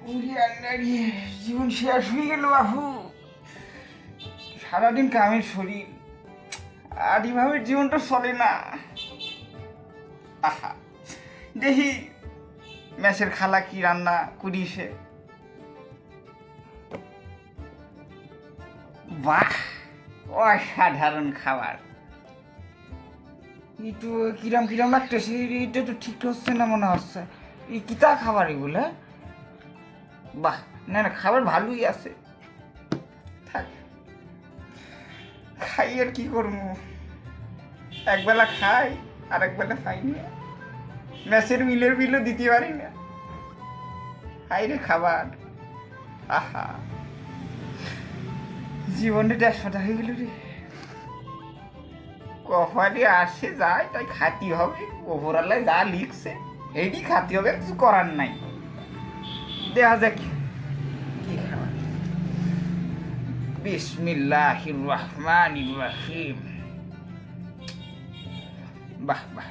আল্লাহ জীবন শেষ হয়ে গেল বাবু সারাদিন কামের শরীর, আর এভাবে জীবনটা চলে না। আহা, দেখি মেসের খালা কি রান্না করিছে বাহ, অসাধারণ খাবার। তো কিরাম কিরাম লাগতেছে এটা তো ঠিক হচ্ছে না মনে হচ্ছে। এই কিতা খাবার এগুলো? বাহ, না না, খাবার ভালোই আছে। খাই আর কি করব? একবেলা খাই, আর একবেলা খাই না। ম্যাচের মিলের বিলও দিতে পারি না। খাই রে খাবার। আহা। জীবনটা ড্যাশপাটা হয়ে গেল রে। কপালে আসে যায়, তাই খাতি হবে। ওপরালায় যা লিখছে এইটি খাতি হবে, কিছু করার নাই। দেখা যাক। কি খাবার বিসমিল্লাহির রহমানির রহিম বাহ বাহ।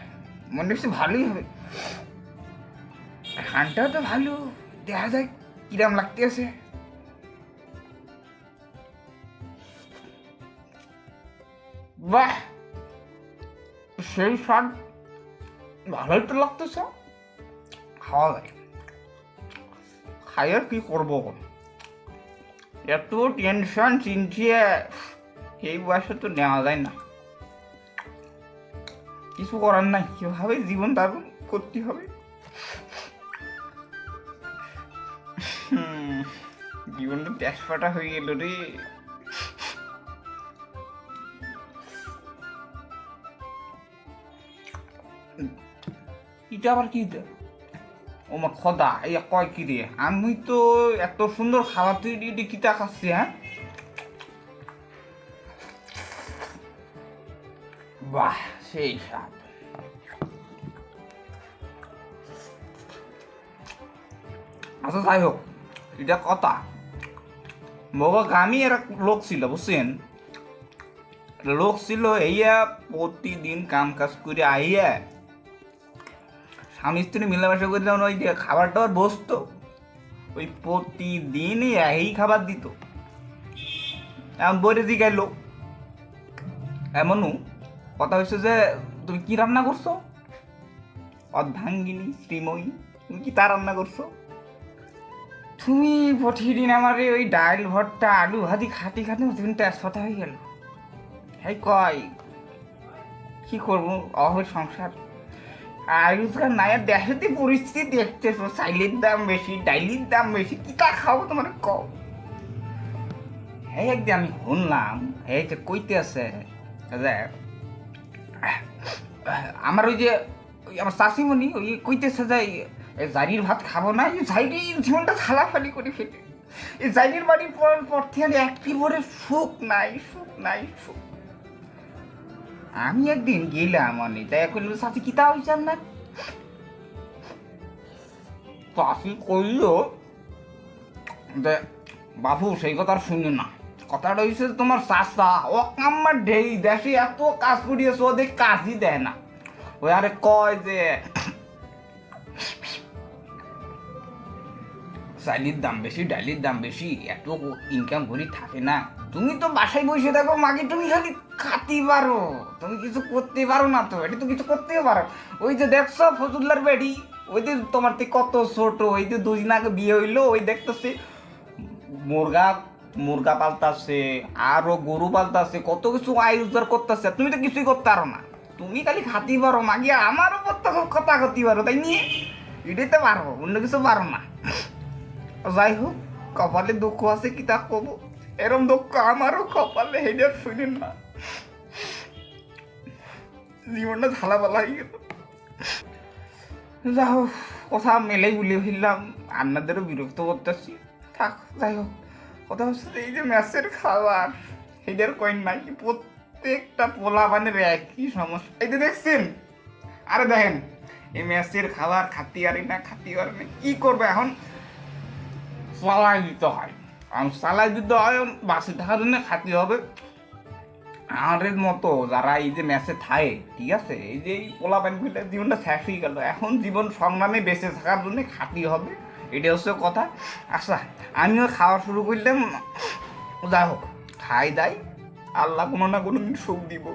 মনে হচ্ছে ভালোই হবে। খানটাও তো ভালো। দেখা যাক কিরাম লাগতে আছে বাহ! সেই স্বাদ ভালোই তো লাগতেছে। খাওয়া যায়। খাই আর কি করব। এত টেনশন চিনছিয়ে এই বয়সে তো নেওয়া যায় না। কিছু করার নাই, কীভাবে জীবন ধারণ করতে হবে? জীবনটা তেজপাটা হয়ে গেল রে। এটা আবার কি এটা ও খদা, এই কয় কি রে? আমি তো এত সুন্দর খাবার তুই এটি কিতা খাচ্ছি হ্যাঁ? বাহ, সেই স্বাদ। আচ্ছা যাই হোক, এটা কথা। মগ গ্রামে এর লোক ছিল, বুঝছেন? লোক ছিল, এইয়া প্রতিদিন কাম কাজ করে আইয়া স্বামী স্ত্রী মিলামেশা করে যেমন ওই যে খাবার টাবার বসতো, ওই প্রতিদিনই এই খাবার দিত। এমন বইরে জিগাইলো। এমনও কথা হচ্ছে যে তুমি কি রান্না করছ? অর্ধাঙ্গিনী, শ্রীময়ী, তুমি কি তা রান্না করছ? তুমি প্রতিদিন আমারে ওই ডাল ভর্তা, আলু ভাজি খাটি খাটি তুমি তেজপাতা হয়ে গেল। হ্যাঁ কয়, কি করব? অহর সংসার। রোজগার নাই আর দেখাতে পরিস্থিতি দেখতেছো, চাইলের দাম বেশি, ডাইলির দাম বেশি, কি তা খাব তোমার কম হ্যাঁ একদিন আমি শুনলাম হ্যাঁ যে কইতে আছে, যে, আমার ওই যে আমার শাশিমণি ওই কইতেছে যে জারির ভাত খাব না, এই জাইরির জীবনটা থালাফালি করে ফেলে। এই জাইরির বাড়ির পর পর থেকে একেবারে সুখ নাই সুখ নাই, সুখ আমি একদিন গেলাম অনেক, তাই এখন সাথে কিতা হয়েছে আপনার চাষি কইল যে বাবু, সেই কথা আর শুনি না। কথাটা হয়েছে তোমার চাষা ও আমার ঢেই দেশে এত কাজ করিয়েছে ওদের কাজই দেয় না। ও আরে কয় যে, চাইলির দাম বেশি, ডালির দাম বেশি, এত ইনকাম করি থাকে না। তুমি তো বাসায় বসে থাকো মাকে তুমি খালি খাতে পারো তুমি কিছু করতে পারো না তো, এটা তো কিছু করতেও পারো। ওই যে দেখছ ফজুল্লার বেড়ি, ওই যে তোমার থেকে কত ছোট, ওই যে দুই দিন আগে বিয়ে হইল, ওই দেখতেছি মুরগা মুরগা পালতাছে, আরও গরু পালতাছে, কত কিছু আয় রোজগার করতেছে তুমি তো কিছুই করতে পারো না। তুমি খালি খাতি পারো মাগিয়া আমার উপর তো কথা করতে পারো তাই নিয়ে এটাই তো পারো, অন্য কিছু পারো না। যাই হোক, কপালে দুঃখ আছে কি তা কব? এরম দুঃখ আমারও কপালে হেডে শুনেন না। জীবনটা ঝালাপালা হয়ে গেল। যাই হোক, কথা মেলেই বলে ফেললাম আপনাদেরও বিরক্ত করতেছি। থাক, যাই হোক, কথা হচ্ছে যে এই যে ম্যাচের খাবার হেডের কয়েন নাই, প্রত্যেকটা পোলা মানে একই সমস্যা। এই যে দেখছেন, আরে দেখেন, এই ম্যাচের খাবার খাতি আরে না খাতি আরে না, কি করবে এখন? চালাই দিতে হয়। আর চালাই দিতে হয়, বাসি থাকার জন্য খাতে হবে। আমাদের মতো যারা এই যে ম্যাচে থাকে, ঠিক আছে? এই যে এই পোলা প্যান্টগুলো জীবনটা শেষ হয়ে গেল। এখন জীবন সংগ্রামে বেঁচে থাকার জন্য খাতি হবে এটা হচ্ছে কথা। আচ্ছা আমিও খাওয়া শুরু করলাম। যাই হোক, খাই দাই। আল্লাহ কোনো না কোনো সুখ দিব।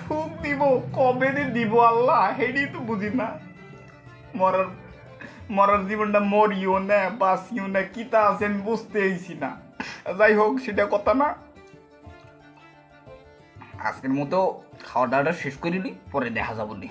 সুখ দিব, কবে যে দিব আল্লাহ, হেডি তো বুঝি না। মরার মরার জীবনটা মরিও না, বাঁচিও না, কিতা আছে আমি বুঝতে আইছি না। যাই হোক, সেটা কথা না। আজকের মতো খাওয়া দাওয়াটা শেষ করিনি পরে দেখা যাব নি।